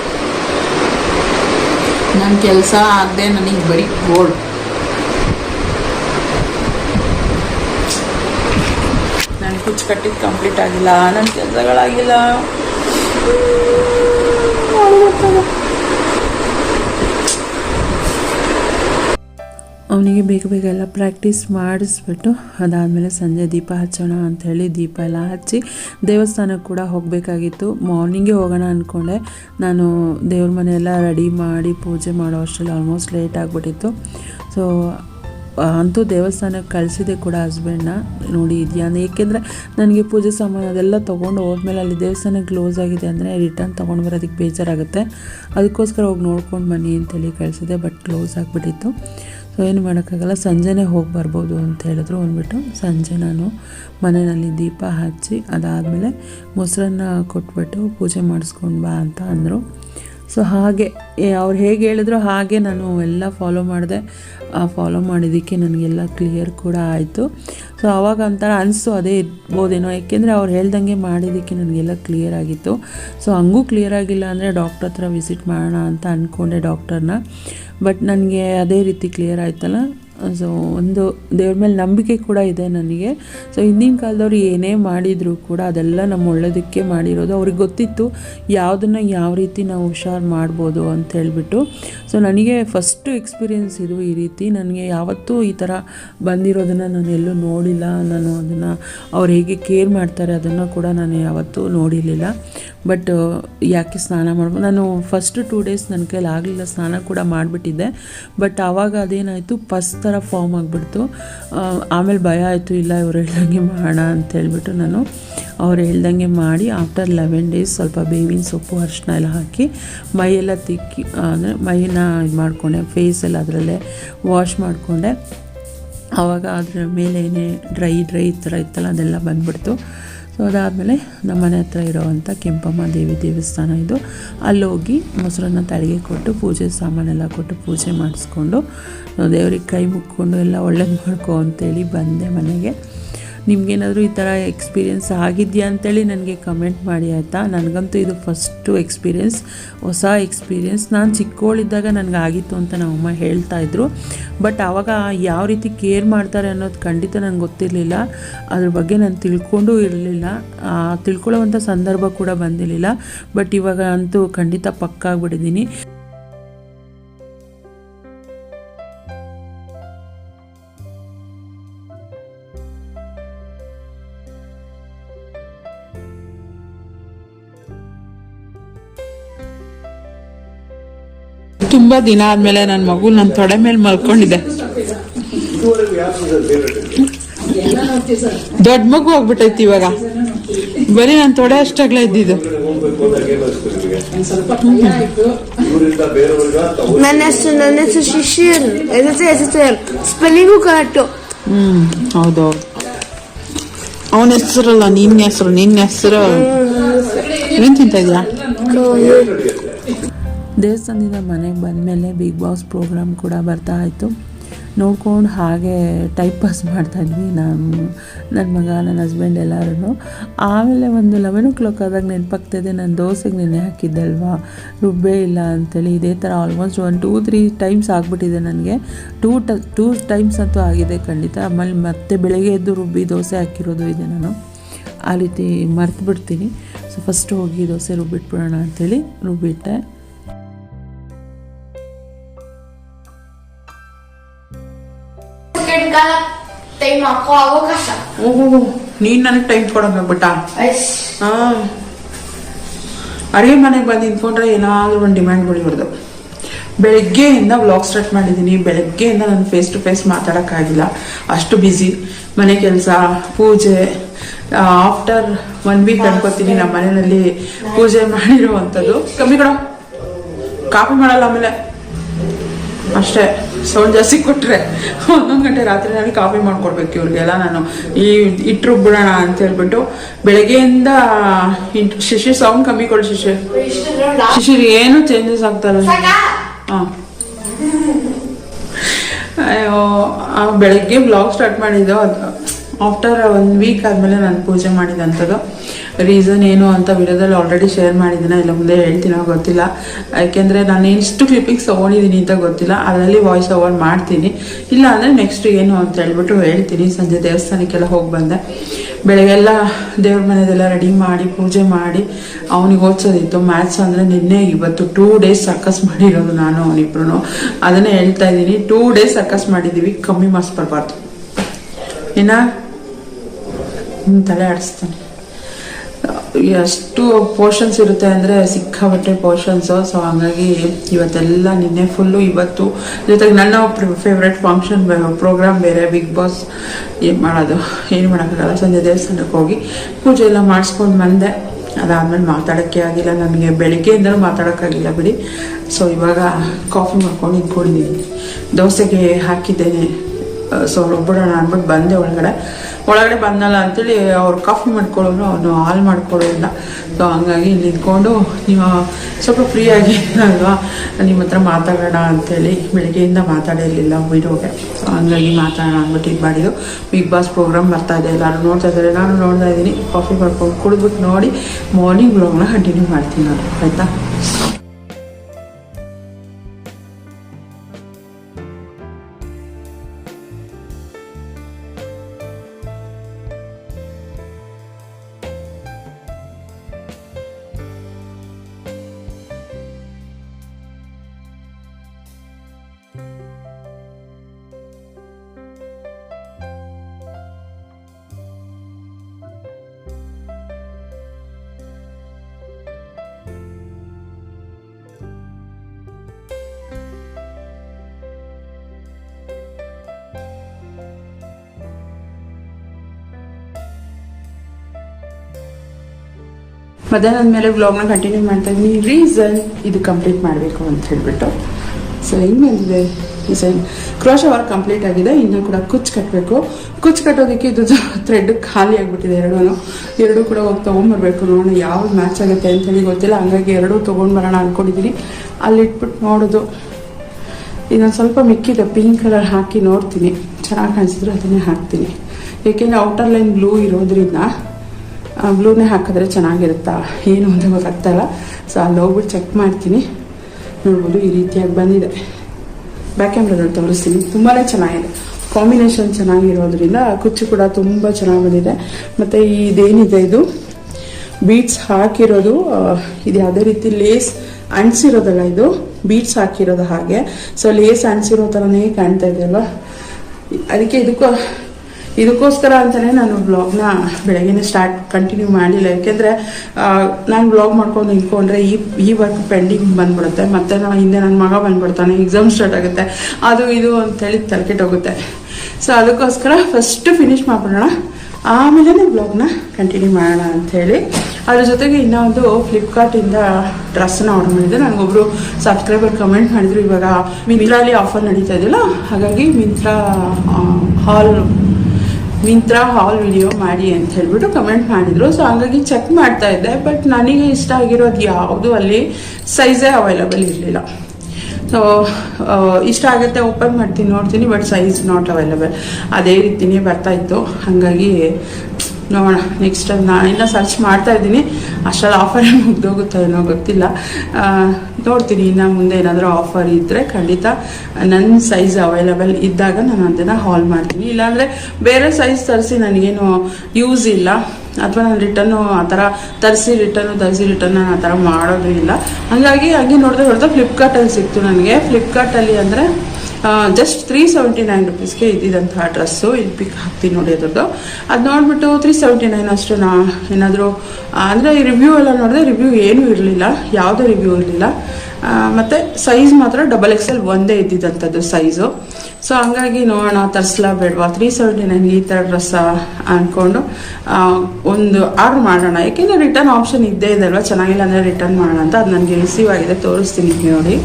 ನನ್ನ ಕೆಲಸ ಆಗದೆ ನನಗೆ ಬರೀ ಗೋಲ್ಡ್ ನನ್ನ ಕುಚ್ಚು ಕಟ್ಟಿದ್ದು ಕಂಪ್ಲೀಟ್ ಆಗಿಲ್ಲ ನನ್ನ ಕೆಲಸಗಳಾಗಿಲ್ಲ. ಅವನಿಗೆ ಬೇಗ ಬೇಗ ಎಲ್ಲ ಪ್ರಾಕ್ಟೀಸ್ ಮಾಡಿಸ್ಬಿಟ್ಟು ಅದಾದಮೇಲೆ ಸಂಜೆ ದೀಪ ಹಚ್ಚೋಣ ಅಂಥೇಳಿ ದೀಪ ಎಲ್ಲ ಹಚ್ಚಿ ದೇವಸ್ಥಾನಕ್ಕೆ ಕೂಡ ಹೋಗಬೇಕಾಗಿತ್ತು. ಮಾರ್ನಿಂಗೇ ಹೋಗೋಣ ಅಂದ್ಕೊಂಡೆ. ನಾನು ದೇವ್ರ ಮನೆಯೆಲ್ಲ ರೆಡಿ ಮಾಡಿ ಪೂಜೆ ಮಾಡೋ ಅಷ್ಟರಲ್ಲಿ ಆಲ್ಮೋಸ್ಟ್ ಲೇಟ್ ಆಗಿಬಿಟ್ಟಿತ್ತು. ಸೊ ಅಂತೂ ದೇವಸ್ಥಾನಕ್ಕೆ ಕಳಿಸಿದೆ ಕೂಡ ಹಸ್ಬೆಂಡ್ನ ನೋಡಿ, ಇದೆಯಾ ಅಂದರೆ ಏಕೆಂದರೆ ನನಗೆ ಪೂಜೆ ಸಾಮಾನು ಅದೆಲ್ಲ ತೊಗೊಂಡು ಹೋದ್ಮೇಲೆ ಅಲ್ಲಿ ದೇವಸ್ಥಾನ ಕ್ಲೋಸ್ ಆಗಿದೆ ಅಂದರೆ ರಿಟರ್ನ್ ತೊಗೊಂಡು ಬರೋದಕ್ಕೆ ಬೇಜಾರಾಗುತ್ತೆ. ಅದಕ್ಕೋಸ್ಕರ ಹೋಗಿ ನೋಡ್ಕೊಂಡು ಬನ್ನಿ ಅಂತೇಳಿ ಕಳಿಸಿದೆ ಬಟ್ ಕ್ಲೋಸ್ ಆಗಿಬಿಟ್ಟಿತ್ತು. ಸೊ ಏನು ಮಾಡೋಕ್ಕಾಗಲ್ಲ, ಸಂಜೆನೇ ಹೋಗಿ ಬರ್ಬೋದು ಅಂತ ಹೇಳಿದ್ರು. ಅಂದ್ಬಿಟ್ಟು ಸಂಜೆ ನಾನು ಮನೆಯಲ್ಲಿ ದೀಪ ಹಚ್ಚಿ ಅದಾದಮೇಲೆ ಮೊಸರನ್ನ ಕೊಟ್ಬಿಟ್ಟು ಪೂಜೆ ಮಾಡಿಸ್ಕೊಂಡು ಬಾ ಅಂತ ಅಂದರು. ಸೊ ಹಾಗೆ ಅವ್ರು ಹೇಗೆ ಹೇಳಿದ್ರು ಹಾಗೆ ನಾನು ಎಲ್ಲ ಫಾಲೋ ಮಾಡಿದೆ. ಫಾಲೋ ಮಾಡಿದ್ದಕ್ಕೆ ನನಗೆಲ್ಲ ಕ್ಲಿಯರ್ ಕೂಡ ಆಯಿತು. ಸೊ ಅವಾಗ ಒಂಥರ ಅನಿಸ್ತು ಅದೇ ಇರ್ಬೋದೇನೋ, ಯಾಕೆಂದರೆ ಅವ್ರು ಹೇಳ್ದಂಗೆ ಮಾಡಿದ್ದಕ್ಕೆ ನನಗೆಲ್ಲ ಕ್ಲಿಯರ್ ಆಗಿತ್ತು. ಸೊ ಹಂಗೂ ಕ್ಲಿಯರ್ ಆಗಿಲ್ಲ ಅಂದರೆ ಡಾಕ್ಟರ್ ಹತ್ರ ವಿಸಿಟ್ ಮಾಡೋಣ ಅಂತ ಅಂದ್ಕೊಂಡೆ ಡಾಕ್ಟರ್ನ ಬಟ್ ನನಗೆ ಅದೇ ರೀತಿ ಕ್ಲಿಯರ್ ಆಯ್ತಲ್ಲ. ಸೊ ಒಂದು ದೇವ್ರ ಮೇಲೆ ನಂಬಿಕೆ ಕೂಡ ಇದೆ ನನಗೆ. ಸೊ ಹಿಂದಿನ ಕಾಲದವ್ರು ಏನೇ ಮಾಡಿದರೂ ಕೂಡ ಅದೆಲ್ಲ ನಮ್ಮ ಒಳ್ಳೇದಕ್ಕೆ ಮಾಡಿರೋದು. ಅವ್ರಿಗೆ ಗೊತ್ತಿತ್ತು ಯಾವುದನ್ನು ಯಾವ ರೀತಿ ನಾವು ಹುಷಾರು ಮಾಡ್ಬೋದು ಅಂತ ಹೇಳಿಬಿಟ್ಟು. ಸೊ ನನಗೆ ಫಸ್ಟು ಎಕ್ಸ್ಪೀರಿಯೆನ್ಸ್ ಇದು ಈ ರೀತಿ. ನನಗೆ ಯಾವತ್ತೂ ಈ ಥರ ಬಂದಿರೋದನ್ನು ನಾನು ಎಲ್ಲೂ ನೋಡಿಲ್ಲ. ನಾನು ಅದನ್ನು ಅವ್ರು ಹೇಗೆ ಕೇರ್ ಮಾಡ್ತಾರೆ ಅದನ್ನು ಕೂಡ ನಾನು ಯಾವತ್ತೂ ನೋಡಿರಲಿಲ್ಲ. ಬಟ್ ಯಾಕೆ ಸ್ನಾನ ಮಾಡ್ಬೋದು ನಾನು ಫಸ್ಟ್ ಟೂ ಡೇಸ್ ನನ್ನ ಕೈಲಿ ಆಗಲಿಲ್ಲ ಸ್ನಾನ ಕೂಡ ಮಾಡಿಬಿಟ್ಟಿದ್ದೆ. ಬಟ್ ಆವಾಗ ಅದೇನಾಯಿತು ಪಸ್ ಥರ ಫಾರ್ಮ್ ಆಗಿಬಿಡ್ತು. ಆಮೇಲೆ ಭಯ ಆಯಿತು, ಇಲ್ಲ ಇವ್ರು ಹೇಳ್ದಂಗೆ ಮಾಡೋಣ ಅಂತ ಹೇಳ್ಬಿಟ್ಟು ನಾನು ಅವ್ರು ಹೇಳ್ದಂಗೆ ಮಾಡಿ ಆಫ್ಟರ್ ಲೆವೆನ್ ಡೇಸ್ ಸ್ವಲ್ಪ ಬೇವಿನ ಸೊಪ್ಪು ಅರಿಶಿನ ಎಲ್ಲ ಹಾಕಿ ಮೈಯೆಲ್ಲ ತಿಕ್ಕಿ ಅಂದರೆ ಮೈನ ಇದು ಮಾಡಿಕೊಂಡೆ ಫೇಸ್ ಎಲ್ಲ ಅದರಲ್ಲೇ ವಾಶ್ ಮಾಡಿಕೊಂಡೆ. ಆವಾಗ ಅದರ ಮೇಲೆ ಏನೇ ಡ್ರೈ ಡ್ರೈ ಈ ಥರ ಇತ್ತಲ್ಲ ಅದೆಲ್ಲ ಬಂದ್ಬಿಡ್ತು. ಸೊ ಅದಾದಮೇಲೆ ನಮ್ಮ ಮನೆ ಹತ್ರ ಇರೋವಂಥ ಕೆಂಪಮ್ಮ ದೇವಿ ದೇವಸ್ಥಾನ ಇದು. ಅಲ್ಲೋಗಿ ಮೊಸರನ್ನ ತಳಿಗೆ ಕೊಟ್ಟು ಪೂಜೆ, ಸಾಮಾನೆಲ್ಲ ಕೊಟ್ಟು ಪೂಜೆ ಮಾಡಿಸ್ಕೊಂಡು, ದೇವ್ರಿಗೆ ಕೈ ಮುಕ್ಕೊಂಡು ಎಲ್ಲ ಒಳ್ಳೇದು ಮಾಡ್ಕೊ ಅಂತೇಳಿ ಬಂದೆ ಮನೆಗೆ. ನಿಮ್ಗೇನಾದರೂ ಈ ಥರ ಎಕ್ಸ್ಪೀರಿಯೆನ್ಸ್ ಆಗಿದೆಯಾ ಅಂತೇಳಿ ನನಗೆ ಕಮೆಂಟ್ ಮಾಡಿ, ಆಯಿತಾ? ನನಗಂತೂ ಇದು ಫಸ್ಟು ಎಕ್ಸ್ಪೀರಿಯೆನ್ಸ್. ಹೊಸ ಎಕ್ಸ್ಪೀರಿಯೆನ್ಸ್. ನಾನು ಚಿಕ್ಕವಳಿದ್ದಾಗ ನನಗೆ ಆಗಿತ್ತು ಅಂತ ನಮ್ಮಮ್ಮ ಹೇಳ್ತಾ ಇದ್ರು. ಬಟ್ ಆವಾಗ ಯಾವ ರೀತಿ ಕೇರ್ ಮಾಡ್ತಾರೆ ಅನ್ನೋದು ಖಂಡಿತ ನನಗೆ ಗೊತ್ತಿರಲಿಲ್ಲ. ಅದ್ರ ಬಗ್ಗೆ ನಾನು ತಿಳ್ಕೊಂಡು ಇರಲಿಲ್ಲ. ತಿಳ್ಕೊಳ್ಳೋವಂಥ ಸಂದರ್ಭ ಕೂಡ ಬಂದಿರಲಿಲ್ಲ. ಬಟ್ ಇವಾಗ ಅಂತೂ ಖಂಡಿತ ಪಕ್ಕ ಆಗ್ಬಿಟ್ಟಿದ್ದೀನಿ ದಿನ ಆದ್ಮೇಲೆ ನನ್ನ ಮಗು ನನ್ನ ತೊಡೆ ಮೇಲೆ ಮಲ್ಕೊಂಡಿದೆ ದೊಡ್ಡ ಮಗು ಹೋಗ್ಬಿಟ್ಟೈತಿ ಇವಾಗ. ಬರೀ ನನ್ನ ತೊಡೆ ಅಷ್ಟಾಗ್ಲೇ ಇದ್ದಿದ್ದು. ನನ್ನ ಹೆಸರು ನನ್ನ ಹೆಸರು Shishir S S S L spelling correct hmm ಹೌದೌದು. ಅವನ ಹೆಸರಲ್ಲ ನಿನ್ನ ಹೆಸರು ನಿನ್ನ ಹೆಸರು. ಏನ್ ತಿಂತ ಇದ್ಯಾ ದೇವಸ್ಥಾನದಿಂದ ಮನೆಗೆ ಬಂದಮೇಲೆ ಬಿಗ್ ಬಾಸ್ ಪ್ರೋಗ್ರಾಮ್ ಕೂಡ ಬರ್ತಾ ಇತ್ತು. ನೋಡ್ಕೊಂಡು ಹಾಗೆ ಟೈಪ್ ಪಾಸ್ ಮಾಡ್ತಾಯಿದ್ವಿ ನಾನು ನನ್ನ ಮಗ ನನ್ನ ಹಸ್ಬೆಂಡ್ ಎಲ್ಲರೂ ಆಮೇಲೆ ಒಂದು ಲೆವೆನ್ ಓ ಕ್ಲಾಕ್ ಆದಾಗ ನೆನಪಾಗ್ತಾಯಿದೆ ನಾನು ದೋಸೆಗೆ ನೆನೆ ಹಾಕಿದ್ದೆ ಅಲ್ವಾ ರುಬ್ಬೇ ಇಲ್ಲ ಅಂತೇಳಿ ಇದೇ ಥರ almost one two three times ಆಗಿಬಿಟ್ಟಿದೆ ನನಗೆ. ಟೂ ಟ ಟೂ ಟೈಮ್ಸ್ ಅಂತೂ ಆಗಿದೆ ಖಂಡಿತ. ಆಮೇಲೆ ಮತ್ತೆ ಬೆಳಗ್ಗೆ ಎದ್ದು ರುಬ್ಬಿ ದೋಸೆ ಹಾಕಿರೋದು ಇದೆ ನಾನು. ಆ ರೀತಿ ಮರ್ತು ಬಿಡ್ತೀನಿ ಸೊ ಫಸ್ಟ್ ಹೋಗಿ ದೋಸೆ ರುಬ್ಬಿಟ್ಬಿಡೋಣ ಅಂಥೇಳಿ ರುಬ್ಬಿಟ್ಟೆ. Second ಟೈಮ್ ಹಾಕೋ ಅವಕಾಶ ಓಹೋ ನೀನು ನನಗೆ ಟೈಮ್ ಐಸ್. ಹಾಂ. ಅಡುಗೆ ಮನೆಗೆ ಬಂದು ನಿಂತ್ಕೊಂಡ್ರೆ ಏನಾದರೂ ಒಂದು ಡಿಮ್ಯಾಂಡ್ಗಳು ಬಿಡಿಬಾರ್ದು ಬೆಳಗ್ಗೆಯಿಂದ ವ್ಲಾಗ್ ಸ್ಟಾರ್ಟ್ ಮಾಡಿದ್ದೀನಿ ಬೆಳಗ್ಗೆಯಿಂದ ನಾನು ಫೇಸ್ ಟು ಫೇಸ್ ಮಾತಾಡೋಕ್ಕಾಗಿಲ್ಲ ಅಷ್ಟು ಬ್ಯುಸಿ ಮನೆ ಕೆಲಸ ಪೂಜೆ ಆಫ್ಟರ್ ಒನ್ ವೀಕ್ ಅನ್ಕೋತೀನಿ ನಮ್ಮ ಮನೆಯಲ್ಲಿ ಪೂಜೆ ಮಾಡಿರುವಂಥದ್ದು. ಕಮ್ಮಿ ಕೊಡೋ. ಕಾಪಿ ಮಾಡಲ್ಲ ಆಮೇಲೆ. ಅಷ್ಟೇ. ಸೌಂಡ್ ಜಾಸ್ತಿ ಕೊಟ್ಟರೆ ಒಂದೊಂದು ಗಂಟೆ ರಾತ್ರಿ ನಾನು ಕಾಫಿ ಮಾಡ್ಕೊಡ್ಬೇಕು ಇವ್ರಿಗೆಲ್ಲ ನಾನು. ಈ ಇಟ್ಟರು ಬಿಡೋಣ ಅಂತ ಹೇಳ್ಬಿಟ್ಟು ಬೆಳಗ್ಗೆಯಿಂದ ಶಿಶಿ ಸೌಂಡ್ ಕಮ್ಮಿ ಕೊಡಿ ಶಿಶಿ. ಶಿಶಿರ್ ಏನು ಚೇಂಜಸ್ ಆಗ್ತಾರೆ ಹಾಂ. ಅಯ್ಯೋ ಬೆಳಗ್ಗೆ ಬ್ಲಾಗ್ ಸ್ಟಾರ್ಟ್ ಮಾಡಿದ್ದು ಅದು ಆಫ್ಟರ್ ಒಂದು ವೀಕ್ ಆದಮೇಲೆ ನಾನು ಪೂಜೆ ಮಾಡಿದಂಥದ್ದು. ರೀಸನ್ ಏನು ಅಂತ ವಿಡಿಯೋದಲ್ಲಿ ಆಲ್ರೆಡಿ ಶೇರ್ ಮಾಡಿದ್ದೀನಿ ಇಲ್ಲ ಮುಂದೆ ಹೇಳ್ತೀನೋ ಗೊತ್ತಿಲ್ಲ. ಯಾಕೆಂದರೆ ನಾನು ಎಷ್ಟು ಕ್ಲಿಪ್ಪಿಂಗ್ಸ್ ತೊಗೊಂಡಿದ್ದೀನಿ ಅಂತ ಗೊತ್ತಿಲ್ಲ, ಅದರಲ್ಲಿ ವಾಯ್ಸ್ ಓವರ್ ಮಾಡ್ತೀನಿ. ಇಲ್ಲ ಅಂದರೆ ನೆಕ್ಸ್ಟ್ ಏನು ಅಂತ ಹೇಳ್ಬಿಟ್ಟು ಹೇಳ್ತೀನಿ, ಸಂಜೆ ದೇವಸ್ಥಾನಕ್ಕೆಲ್ಲ ಹೋಗಿ ಬಂದೆ. ಬೆಳಗ್ಗೆಲ್ಲ ದೇವ್ರ ಮನೆಯದೆಲ್ಲ ರೆಡಿ ಮಾಡಿ, ಪೂಜೆ ಮಾಡಿ, ಅವನಿಗೆ ಓದಿಸೋದಿತ್ತು. ಮ್ಯಾಥ್ಸ್ ಅಂದರೆ ನಿನ್ನೆ ಇವತ್ತು ಟೂ ಡೇಸ್ ಸರ್ಕಸ್ ಮಾಡಿರೋದು ನಾನು ಅವನಿಬ್ರು ಅದನ್ನೇ ಹೇಳ್ತಾ ಇದ್ದೀನಿ ಟೂ ಡೇಸ್ ಸರ್ಕಸ್ ಮಾಡಿದ್ದೀವಿ, ಕಮ್ಮಿ ಮಾಡಿಸ್ಬರ್ಬಾರ್ದು ಬರಬಾರ್ದು. ಏನ? ತಲೆ ಆಡಿಸ್ತಾನೆ. ಎಷ್ಟು ಪೋರ್ಷನ್ಸ್ ಇರುತ್ತೆ ಅಂದರೆ ಸಿಕ್ಕಾಬಟ್ಟೆ ಪೋರ್ಷನ್ಸು ಸೊ ಹಂಗಾಗಿ ಇವತ್ತೆಲ್ಲ ನಿನ್ನೆ ಫುಲ್ಲು ಇವತ್ತು. ಜೊತೆಗೆ ನನ್ನ ಫೇವ್ರೆಟ್ ಫಂಕ್ಷನ್ ಪ್ರೋಗ್ರಾಮ್ ಬೇರೆ ಬಿಗ್ ಬಾಸ್ ಏನು ಮಾಡೋದು? ಏನು ಮಾಡೋಕ್ಕಾಗಲ್ಲ? ಸಂಜೆ ದೇವಸ್ಥಾನಕ್ಕೆ ಹೋಗಿ ಪೂಜೆ ಎಲ್ಲ ಮಾಡಿಸ್ಕೊಂಡು ಬಂದೆ. ಅದಾದಮೇಲೆ ಮಾತಾಡೋಕ್ಕೆ ಆಗಿಲ್ಲ. ನನಗೆ ಬೆಳಿಗ್ಗೆಯಿಂದಲೂ ಮಾತಾಡೋಕ್ಕಾಗಿಲ್ಲ ಬಿಡಿ. ಸೊ ಇವಾಗ ಕಾಫಿ ಮಾಡ್ಕೊಂಡು ನಿಂತ್ಕೊಂಡಿದ್ದೀನಿ ದೋಸೆಗೆ ಹಾಕಿದ್ದೇನೆ. ಸೊ ರುಬ್ಬಿಡೋಣ ಅಂದ್ಬಿಟ್ಟು ಬಂದೆ ಒಳಗಡೆ. ಒಳಗಡೆ ಬಂದಲ್ಲ ಅಂತೇಳಿ ಅವ್ರು ಕಾಫಿ ಮಾಡ್ಕೊಳ್ಳೋರು ಅವನು ಹಾಲು ಮಾಡ್ಕೊಳ್ಳೋಲ್ಲ ಸೊ ಹಂಗಾಗಿ ನಿಂತ್ಕೊಂಡು, ನೀವು ಸ್ವಲ್ಪ ಫ್ರೀಯಾಗಿ ಅಲ್ವಾ ನಿಮ್ಮ ಹತ್ರ ಮಾತಾಡೋಣ ಅಂತೇಳಿ ಬೆಳಗ್ಗೆಯಿಂದ ಮಾತಾಡಿರಲಿಲ್ಲ ವೀಡಿಯೋಗೆ. ಸೊ ಹಂಗಾಗಿ ಮಾತಾಡೋಣ ಅಂದ್ಬಿಟ್ಟು ಇದು ಮಾಡಿದ್ದು. ಬಿಗ್ ಬಾಸ್ ಪ್ರೋಗ್ರಾಮ್ ಬರ್ತಾ ಇದೆ. ಎಲ್ಲರೂ ನೋಡ್ತಾ ಇದ್ದಾರೆ. ನಾನು ನೋಡ್ತಾ ಇದ್ದೀನಿ. ಕಾಫಿ ಮಾಡ್ಕೊಂಡು ಕುಡಿದ್ಬಿಟ್ಟು ನೋಡಿ ಮಾರ್ನಿಂಗ್ ಬ್ಲಾಗ್ನ ಕಂಟಿನ್ಯೂ ಮಾಡ್ತೀನಿ ನಾನು. ಆಯಿತಾ? ಮಧ್ಯಾಹ್ನದ ಮೇಲೆ ವ್ಲಾಗ್ನ ಕಂಟಿನ್ಯೂ ಮಾಡ್ತಾ ಇದ್ದೀನಿ ರೀಸನ್ ಇದು ಕಂಪ್ಲೀಟ್ ಮಾಡಬೇಕು ಅಂತ ಹೇಳಿಬಿಟ್ಟು. ಸೊ ಹೆಂಗೆ ಬಂದಿದೆ ಡಿಸೈನ್ ಕ್ರೋಶ ಅವರ್ ಕಂಪ್ಲೀಟ್ ಆಗಿದೆ. ಇನ್ನೂ ಕೂಡ ಕುಚ್ಚು ಕಟ್ಟಬೇಕು ಕುಚ್ಚು ಕಟ್ಟೋದಕ್ಕೆ ಇದು ಥ್ರೆಡ್ ಖಾಲಿ ಆಗಿಬಿಟ್ಟಿದೆ ಎರಡೂ. ಎರಡೂ ಕೂಡ ಹೋಗಿ ತೊಗೊಂಬರ್ಬೇಕು ನೋಡೋಣ ಯಾವ್ದು ಮ್ಯಾಚ್ ಆಗುತ್ತೆ ಅಂತೇಳಿ ಗೊತ್ತಿಲ್ಲ. ಹಂಗಾಗಿ ಎರಡೂ ತೊಗೊಂಡು ಬರೋಣ ಅಂದ್ಕೊಂಡಿದ್ದೀನಿ ಅಲ್ಲಿ ಇಟ್ಬಿಟ್ಟು ನೋಡೋದು. ಇನ್ನೊಂದು ಸ್ವಲ್ಪ ಮಿಕ್ಕಿದೆ. ಪಿಂಕ್ ಕಲರ್ ಹಾಕಿ ನೋಡ್ತೀನಿ. ಚೆನ್ನಾಗಿ ಕಾಣಿಸಿದ್ರೆ ಅದನ್ನೇ ಹಾಕ್ತೀನಿ. ಏಕೆಂದರೆ ಔಟರ್ ಲೈನ್ ಬ್ಲೂ ಇರೋದ್ರಿಂದ ಬ್ಲೂನೇ ಹಾಕಿದ್ರೆ ಚೆನ್ನಾಗಿರುತ್ತಾ? ಏನು ಅಂತ ಗೊತ್ತಾಗ್ತಾ ಇಲ್ಲ ಸೊ ಅಲ್ಲಿ ಹೋಗ್ಬಿಟ್ಟು ಚೆಕ್ ಮಾಡ್ತೀನಿ. ನೋಡ್ಬೋದು ಈ ರೀತಿಯಾಗಿ ಬಂದಿದೆ. ಬ್ಯಾಕ್ ಕ್ಯಾಮ್ರಾದಲ್ಲಿ ತೋರಿಸ್ತೀನಿ. ತುಂಬಾ ಚೆನ್ನಾಗಿದೆ. ಕಾಂಬಿನೇಷನ್ ಚೆನ್ನಾಗಿರೋದ್ರಿಂದ ಕುಚ್ಚು ಕೂಡ ತುಂಬ ಚೆನ್ನಾಗಿ ಬಂದಿದೆ. ಮತ್ತು ಇದೇನಿದೆ ಇದು? ಬೀಟ್ಸ್ ಹಾಕಿರೋದು ಇದು ಯಾವುದೇ ರೀತಿ ಲೇಸ್ ಅಂಟಿಸಿರೋದಲ್ಲ ಇದು? ಬೀಟ್ಸ್ ಹಾಕಿರೋದು ಹಾಗೆ. ಸೊ ಲೇಸ್ ಅಂಟಿಸಿರೋ ಥರನೇ ಕಾಣ್ತಾ ಇದೆ ಅಲ್ವಾ ಅದಕ್ಕೆ ಇದಕ್ಕೂ ಇದಕ್ಕೋಸ್ಕರ ಅಂತಲೇ ನಾನು ಬ್ಲಾಗ್ನ ಬೆಳಗ್ಗೆ ಸ್ಟಾರ್ಟ್ ಕಂಟಿನ್ಯೂ ಮಾಡಲಿಲ್ಲ ಯಾಕೆಂದರೆ ನಾನು ಬ್ಲಾಗ್ ಮಾಡ್ಕೊಂಡು ನಿಂತ್ಕೊಂಡ್ರೆ ಈ ಈ ವರ್ಕ್ ಪೆಂಡಿಂಗ್ ಬಂದ್ಬಿಡುತ್ತೆ. ಮತ್ತು ನಾನು ಹಿಂದೆ ನನ್ನ ಮಗ ಬಂದ್ಬಿಡ್ತಾನೆ ಎಕ್ಸಾಮ್ ಸ್ಟಾರ್ಟ್ ಆಗುತ್ತೆ. ಅದು ಇದು ಅಂತೇಳಿ ತಲೆಕೆಟ್ಟೋಗುತ್ತೆ ಸೊ ಅದಕ್ಕೋಸ್ಕರ ಫಸ್ಟ್ ಫಿನಿಶ್ ಮಾಡ್ಬಿಡೋಣ. ಆಮೇಲೆ ಬ್ಲಾಗ್ನ ಕಂಟಿನ್ಯೂ ಮಾಡೋಣ ಅಂಥೇಳಿ. ಅದ್ರ ಜೊತೆಗೆ ಇನ್ನೊಂದು ಫ್ಲಿಪ್ಕಾರ್ಟಿಂದ ಡ್ರೆಸ್ನ ಆರ್ಡರ್ ಮಾಡಿದ್ದೆ. ನನಗೊಬ್ಬರು ಸಬ್ಸ್ಕ್ರೈಬರ್ ಕಮೆಂಟ್ ಮಾಡಿದ್ರು, ಇವಾಗ ಮಿಂತ್ರಾಲಿ ಆಫರ್ ನಡೀತಾ ಇದೆಯಲ್ಲ, ಹಾಗಾಗಿ Myntra haul Myntra haul video ಮಾಡಿ ಅಂತ ಹೇಳ್ಬಿಟ್ಟು ಕಮೆಂಟ್ ಮಾಡಿದ್ರು. ಸೊ ಹಂಗಾಗಿ ಚೆಕ್ ಮಾಡ್ತಾ ಇದ್ದೆ. ಬಟ್ ನನಗೆ ಇಷ್ಟ ಆಗಿರೋದು ಯಾವುದು? ಅಲ್ಲಿ ಸೈಜೇ ಅವೈಲಬಲ್ ಇರಲಿಲ್ಲ. ಸೊ ಇಷ್ಟ ಆಗುತ್ತೆ ಓಪನ್ ಮಾಡ್ತೀನಿ, ನೋಡ್ತೀನಿ ಬಟ್ ಸೈಜ್ ನಾಟ್ ಅವೈಲಬಲ್ ಅದೇ ರೀತಿನೇ ಬರ್ತಾ ಇತ್ತು. ಹಾಗಾಗಿ ನೋಡೋಣ ನೆಕ್ಸ್ಟ್ ಟೈಮ್ ನಾನು ಇನ್ನೂ ಸರ್ಚ್ ಮಾಡ್ತಾ ಇದ್ದೀನಿ. ಅಷ್ಟರಲ್ಲಿ ಆಫರ್ ಮುಗ್ದೋಗುತ್ತೋ ಏನೋ ಗೊತ್ತಿಲ್ಲ. ನೋಡ್ತೀನಿ, ಇನ್ನು ಮುಂದೆ ಏನಾದರೂ ಆಫರ್ ಇದ್ದರೆ ಖಂಡಿತ ನನ್ನ ಸೈಜ್ ಅವೈಲಬಲ್ ಇದ್ದಾಗ ನಾನು ಅದನ್ನು ಹಾಲ್ ಮಾಡ್ತೀನಿ. ಇಲ್ಲಾಂದರೆ ಬೇರೆ ಸೈಜ್ ತರಿಸಿ ನನಗೇನು ಯೂಸ್ ಇಲ್ಲ. ಅಥವಾ ನಾನು ರಿಟರ್ನು ಆ ಥರ ತರಿಸಿ ರಿಟರ್ನು ತರಿಸಿ ರಿಟರ್ನ್ ನಾನು ಆ ಥರ ಮಾಡೋದು ಇಲ್ಲ. ಹಾಗಾಗಿ ಹಾಗೆ ನೋಡಿದ್ರೆ ನೋಡಿದ್ರೆ ಫ್ಲಿಪ್ಕಾರ್ಟಲ್ಲಿ ಸಿಕ್ತು ನನಗೆ. ಫ್ಲಿಪ್ಕಾರ್ಟಲ್ಲಿ ಅಂದರೆ ಜಸ್ಟ್ ತ್ರೀ ಸೆವೆಂಟಿ ನೈನ್ ರುಪೀಸ್ಗೆ ಇದ್ದಿದ್ದಂತಹ ಡ್ರೆಸ್ಸು ಇಲ್ಲಿ ಪಿಕ್ ಹಾಕ್ತೀನಿ ನೋಡಿ ಅದರದ್ದು. ಅದು ನೋಡಿಬಿಟ್ಟು ತ್ರೀ ಸೆವೆಂಟಿ ನೈನ್ ಅಷ್ಟು ನಾ ಏನಾದರೂ ಅಂದರೆ ರಿವ್ಯೂ ಎಲ್ಲ ನೋಡಿದ್ರೆ ರಿವ್ಯೂ ಏನೂ ಇರಲಿಲ್ಲ. ಯಾವುದೇ ರಿವ್ಯೂ ಇರಲಿಲ್ಲ. ಮತ್ತು ಸೈಜ್ ಮಾತ್ರ ಡಬಲ್ ಎಕ್ಸೆಲ್ ಒಂದೇ ಇದ್ದಿದ್ದಂಥದ್ದು ಸೈಜು ಸೊ ಹಂಗಾಗಿ ನೋಡೋಣ, ತರಿಸ್ಲಾ ಬೇಡವಾ? ತ್ರೀ ಸೆವೆಂಟಿ ನೈನ್ಗೆ ಈ ಥರ ಡ್ರೆಸ್ಸ ಅಂದ್ಕೊಂಡು ಒಂದು ಆರ್ಡ್ರ್ ಮಾಡೋಣ. ಯಾಕೆಂದರೆ ರಿಟರ್ನ್ ಆಪ್ಷನ್ ಇದ್ದೇ ಇದೆ ಅಲ್ವಾ? ಚೆನ್ನಾಗಿಲ್ಲ ಅಂದರೆ ರಿಟರ್ನ್ ಮಾಡೋಣ ಅಂತ. ಅದು ನನಗೆ ರಿಸೀವ್ ಆಗಿದೆ. ತೋರಿಸ್ತೀನಿ ನೋಡಿ.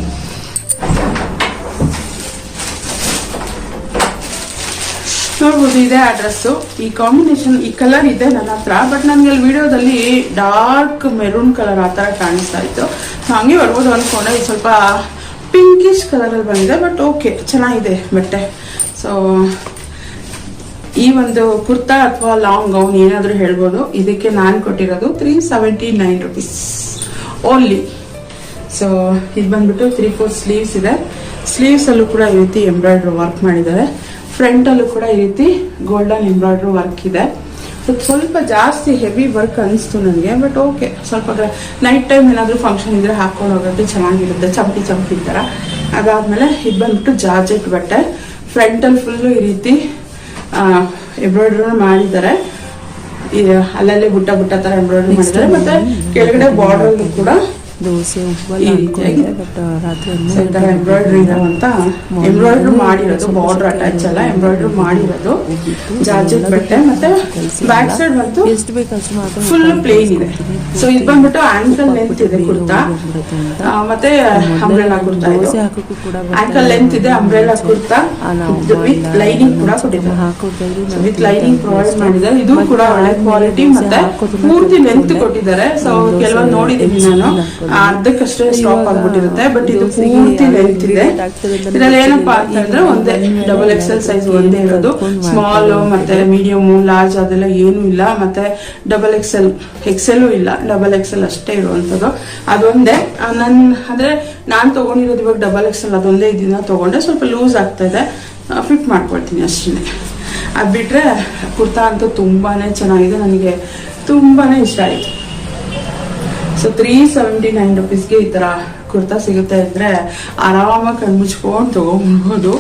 ನೋಡ್ಬೋದು ಇದೆ ಅಡ್ರೆಸ್ಸು ಈ ಕಾಂಬಿನೇಷನ್ ಈ ಕಲರ್ ಇದೆ ನನ್ನ ಹತ್ರ. ಬಟ್ ನನಗೆ ಅಲ್ಲಿ ವಿಡಿಯೋದಲ್ಲಿ ಡಾರ್ಕ್ ಮೆರೂನ್ ಕಲರ್ ಆ ಥರ ಕಾಣಿಸ್ತಾ ಇತ್ತು. ಹಾಗೆ ಬರ್ಬೋದು ಅಂದ್ಕೊಂಡೆ ಇದು ಸ್ವಲ್ಪ ಪಿಂಕಿಶ್ ಕಲರಲ್ಲಿ ಬಂದಿದೆ ಬಟ್ ಓಕೆ ಚೆನ್ನಾಗಿದೆ ಬಟ್ಟೆ. ಸೊ ಈ ಒಂದು ಕುರ್ತಾ ಅಥವಾ ಲಾಂಗ್ ಗೌನ್ ಏನಾದರೂ ಹೇಳ್ಬೋದು. ಇದಕ್ಕೆ ನಾನು ಕೊಟ್ಟಿರೋದು three seventy nine rupees only so ಇದು ಬಂದ್ಬಿಟ್ಟು ತ್ರೀ ಫೋರ್ ಸ್ಲೀವ್ಸ್ ಇದೆ. ಸ್ಲೀವ್ಸ್ ಅಲ್ಲೂ ಕೂಡ ಈ ರೀತಿ ಎಂಬ್ರಾಯ್ಡ್ರಿ ವರ್ಕ್ ಮಾಡಿದ್ದಾರೆ. ಫ್ರಂಟ್ ಅಲ್ಲೂ ಕೂಡ ಈ ರೀತಿ ಗೋಲ್ಡನ್ ಎಂಬ್ರಾಯ್ಡ್ರಿ ವರ್ಕ್ ಇದೆ. ಸ್ವಲ್ಪ ಜಾಸ್ತಿ ಹೆವಿ ವರ್ಕ್ ಅನಿಸ್ತು ನನಗೆ ಬಟ್ ಓಕೆ ಸ್ವಲ್ಪ ನೈಟ್ ಟೈಮ್ ಏನಾದರೂ ಫಂಕ್ಷನ್ ಇದ್ರೆ ಹಾಕೊಂಡು ಹೋಗೋಕ್ಕೆ ಚೆನ್ನಾಗಿರುತ್ತೆ. ಚಂಪಿ ಚಂಪಿ ಥರ ಅದಾದಮೇಲೆ ಇದು ಬಂದ್ಬಿಟ್ಟು ಜಾರ್ಜೆಟ್ ಬಟ್ಟೆ. ಫ್ರಂಟಲ್ಲಿ ಫುಲ್ಲು ಈ ರೀತಿ ಎಂಬ್ರಾಯ್ಡ್ರಿ ಮಾಡಿದ್ದಾರೆ. ಅಲ್ಲಲ್ಲಿ ಬುಟ್ಟ ಬುಟ್ಟ ತರ ಎಂಬ್ರಾಯ್ಡ್ರಿ ಮಾಡಿದ್ದಾರೆ. ಮತ್ತೆ ಕೆಳಗಡೆ ಬಾರ್ಡರ್ ಕೂಡ ದೋಸೆ ಅನ್ಕೊಂಡಿದ್ದೆ ಬಟ್ ರಾತ್ರಿ ಎಂಬ್ರಾಯ್ಡ್ರಿ ಇರುವಂತ ಎಂಬ್ರಾಯ್ಡ್ರಿ ಮಾಡಿರೋದು ಬಾರ್ಡರ್ ಅಟ್ಯಾಚ್ ಅಲ್ಲ ಎಂಬ್ರಾಯ್ಡ್ರಿ ಮಾಡಿರೋದು ಜಾರ್ಜೆಟ್ ಬಟ್ಟೆ ಮತ್ತೆ ಬ್ಯಾಕ್ ಸೈಡ್ ಬಂತು. ಎಷ್ಟು ಬೇಕಷ್ಟು ಮಾತ್ರ ಫುಲ್ ಪ್ಲೇನ್ ಇದೆ. ಸೊ ಇದು ಬಂದ್ಬಿಟ್ಟು ಆಂಕಲ್ ಲೆಂತ್ ಇದೆ ಕುರ್ತಾ. ಮತ್ತೆ ಅಂಬ್ರೆಲಾ ಕುರ್ತಾ ಇದೆ. ದೋಸೆ ಹಾಕೋಕ್ಕೂ ಕೂಡ ಆಂಕಲ್ ಲೆಂತ್ ಇದೆ ಅಂಬ್ರೆಲಾ ಕುರ್ತಾ. ವಿತ್ ಲೈನಿಂಗ್ ಕೂಡ ಕೊಟ್ಟಿದ್ದಾರೆ. ಹಾಕೋದ್ರಲ್ಲಿ ವಿತ್ ಲೈನಿಂಗ್ ಪ್ರೊವೈಡ್ ಮಾಡಿದ್ದಾರೆ. ಇದು ಕೂಡ ಒಳ್ಳೆ ಕ್ವಾಲಿಟಿ ಮತ್ತೆ ಪೂರ್ತಿ ಲೆಂತ್ ಕೊಟ್ಟಿದ್ದಾರೆ. ಸೊ ಕೆಲವೊಂದು ನೋಡಿದ್ದೀನಿ ನಾನು. ಅರ್ಧಕ್ಕಷ್ಟೇ ಸ್ಟಾಪ್ ಆಗ್ಬಿಟ್ಟಿರುತ್ತೆ ಬಟ್ ಇದು ಪೂರ್ತಿ ಲೆಂತ್ ಇದೆ ಇದ್ರಲ್ಲಿ ಏನಪ್ಪಾ ಅಂತಂದ್ರೆ ಒಂದೇ ಡಬಲ್ ಎಕ್ಸೆಲ್ ಸೈಜ್ ಒಂದೇ ಇರೋದು. ಸ್ಮಾಲ್ ಮತ್ತೆ ಮೀಡಿಯಮ್ ಲಾರ್ಜ್ ಅದೆಲ್ಲ ಏನು ಇಲ್ಲ. ಮತ್ತೆ ಡಬಲ್ ಎಕ್ಸೆಲ್ ಎಕ್ಸೆಲ್ ಇಲ್ಲ. ಡಬಲ್ ಎಕ್ಸೆಲ್ ಅಷ್ಟೇ ಇರುವಂತದ್ದು ಅದೊಂದೇ. ನನ್ ಅಂದ್ರೆ ನಾನ್ ತಗೊಂಡಿರೋದು ಇವಾಗ ಡಬಲ್ ಎಕ್ಸೆಲ್ ಅದೊಂದೇ ಇದನ್ನ ತಗೊಂಡೆ. ಸ್ವಲ್ಪ ಲೂಸ್ ಆಗ್ತಾ ಇದೆ. ಫಿಟ್ ಮಾಡ್ಕೊಳ್ತೀನಿ ಅಷ್ಟೇ. ಅದು ಬಿಟ್ರೆ ಕುರ್ತಾ ಅಂತೂ ತುಂಬಾನೇ ಚೆನ್ನಾಗಿದೆ. ನನಗೆ ತುಂಬಾನೇ ಇಷ್ಟ ಆಯ್ತು. ಸೊ ತ್ರೀ ಸೆವೆಂಟಿ ನೈನ್ ರುಪೀಸ್ಗೆ ಈ ಥರ ಕುರ್ತಾ ಸಿಗುತ್ತೆ ಅಂದರೆ ಆರಾಮಾಗಿ ಕಣ್ಮುಚ್ಕೊಂಡು ತಗೊಂಡ್ಬಿಡ್ಬೋದು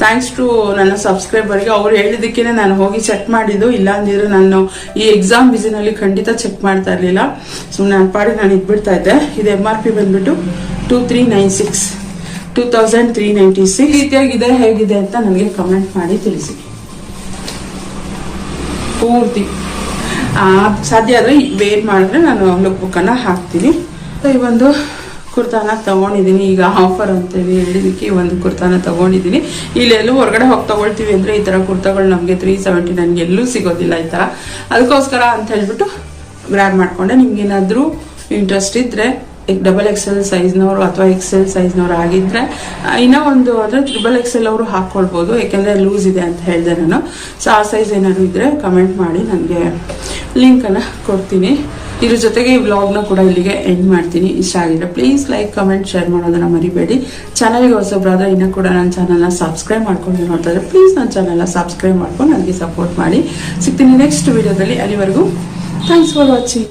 ಥ್ಯಾಂಕ್ಸ್ ಟು ನನ್ನ ಸಬ್ಸ್ಕ್ರೈಬರ್ಗೆ ಅವ್ರು ಹೇಳಿದ್ದಕ್ಕೇ ನಾನು ಹೋಗಿ ಚೆಕ್ ಮಾಡಿದ್ದು. ಇಲ್ಲ ಅಂದಿದ್ರೆ ನಾನು ಈ ಎಕ್ಸಾಮ್ ಬಿಸಿನಲ್ಲಿ ಖಂಡಿತ ಚೆಕ್ ಮಾಡ್ತಾ ಇರಲಿಲ್ಲ. ಸೊ ನನ್ನ ಪಾಡಿ ನಾನು ಇದ್ಬಿಡ್ತಾ ಇದ್ದೆ. ಇದು ಎಂ ಆರ್ ಪಿ ಬಂದ್ಬಿಟ್ಟು two three nine six two thousand three ninety six ರೀತಿಯಾಗಿದೆ ಹೇಗಿದೆ ಅಂತ ನನಗೆ ಕಮೆಂಟ್ ಮಾಡಿ ತಿಳಿಸಿ. ಪೂರ್ತಿ. ಸಾಧ್ಯ ಆದರೆ ವೇಟ್ ಮಾಡಿದ್ರೆ ನಾನು ಲುಕ್ ಬುಕ್ಕನ್ನು ಹಾಕ್ತೀನಿ. ಈ ಒಂದು ಕುರ್ತಾನ ತಗೊಂಡಿದ್ದೀನಿ. ಈಗ ಆಫರ್ ಅಂತೇಳಿ ಹೇಳಿದಕ್ಕೆ ಒಂದು ಕುರ್ತಾನ ತಗೊಂಡಿದ್ದೀನಿ. ಇಲ್ಲೆಲ್ಲೂ ಹೊರಗಡೆ ಹೋಗಿ ತಗೊಳ್ತೀವಿ ಅಂದರೆ ಈ ಥರ ಕುರ್ತಾಗಳು ನಮಗೆ ತ್ರೀ ಸೆವೆಂಟಿ ನನಗೆ ಎಲ್ಲೂ ಸಿಗೋದಿಲ್ಲ ಈ ಥರ ಅದಕ್ಕೋಸ್ಕರ ಅಂತ ಹೇಳ್ಬಿಟ್ಟು ಗ್ರ್ಯಾಬ್ ಮಾಡ್ಕೊಂಡೆ. ನಿಮ್ಗೇನಾದರೂ ಇಂಟ್ರೆಸ್ಟ್ ಇದ್ದರೆ ಡಬಲ್ ಎಕ್ಸೆಲ್ ಸೈಜ್ನವರು ಅಥವಾ ಎಕ್ಸೆಲ್ ಸೈಜ್ನವ್ರು ಆಗಿದ್ರೆ ಆ, ಇನ್ನೂ ಒಂದು ಅಂದರೆ ಎಕ್ಸ್ ಎಕ್ಸೆಲ್ ಅವರು ಹಾಕ್ಕೊಳ್ಬೋದು ಯಾಕೆಂದರೆ ಲೂಸ್ ಇದೆ ಅಂತ ಹೇಳಿದೆ ನಾನು. ಸೊ ಆ ಸೈಜ್ ಏನಾದ್ರು ಇದ್ದರೆ ಕಮೆಂಟ್ ಮಾಡಿ ನನಗೆ ಲಿಂಕನ್ನು ಕೊಡ್ತೀನಿ. ಇದ್ರ ಜೊತೆಗೆ ಈ ವ್ಲಾಗ್ನ ಕೂಡ ಇಲ್ಲಿಗೆ ಎಂಡ್ ಮಾಡ್ತೀನಿ. ಇಷ್ಟ ಆಗಿದ್ರೆ ಪ್ಲೀಸ್ ಲೈಕ್ ಕಮೆಂಟ್ ಶೇರ್ ಮಾಡೋದನ್ನ ಮರಿಬೇಡಿ. ಚಾನಲ್ಗೆ ಹೊಸಬ್ರಾದ್ರೆ ಇನ್ನೂ ಕೂಡ ನನ್ನ ಚಾನಲ್ನ ಸಬ್ಸ್ಕ್ರೈಬ್ ಮಾಡ್ಕೊಂಡು ನೋಡ್ತಾ ಇದ್ರೆ ಪ್ಲೀಸ್ ನನ್ನ ಚಾನಲ್ನ ಸಬ್ಸ್ಕ್ರೈಬ್ ಮಾಡ್ಕೊಂಡು ನನಗೆ ಸಪೋರ್ಟ್ ಮಾಡಿ. ಸಿಗ್ತೀನಿ ನೆಕ್ಸ್ಟ್ ವಿಡಿಯೋದಲ್ಲಿ ಅಲ್ಲಿವರೆಗೂ ಥ್ಯಾಂಕ್ಸ್ ಫಾರ್ ವಾಚಿಂಗ್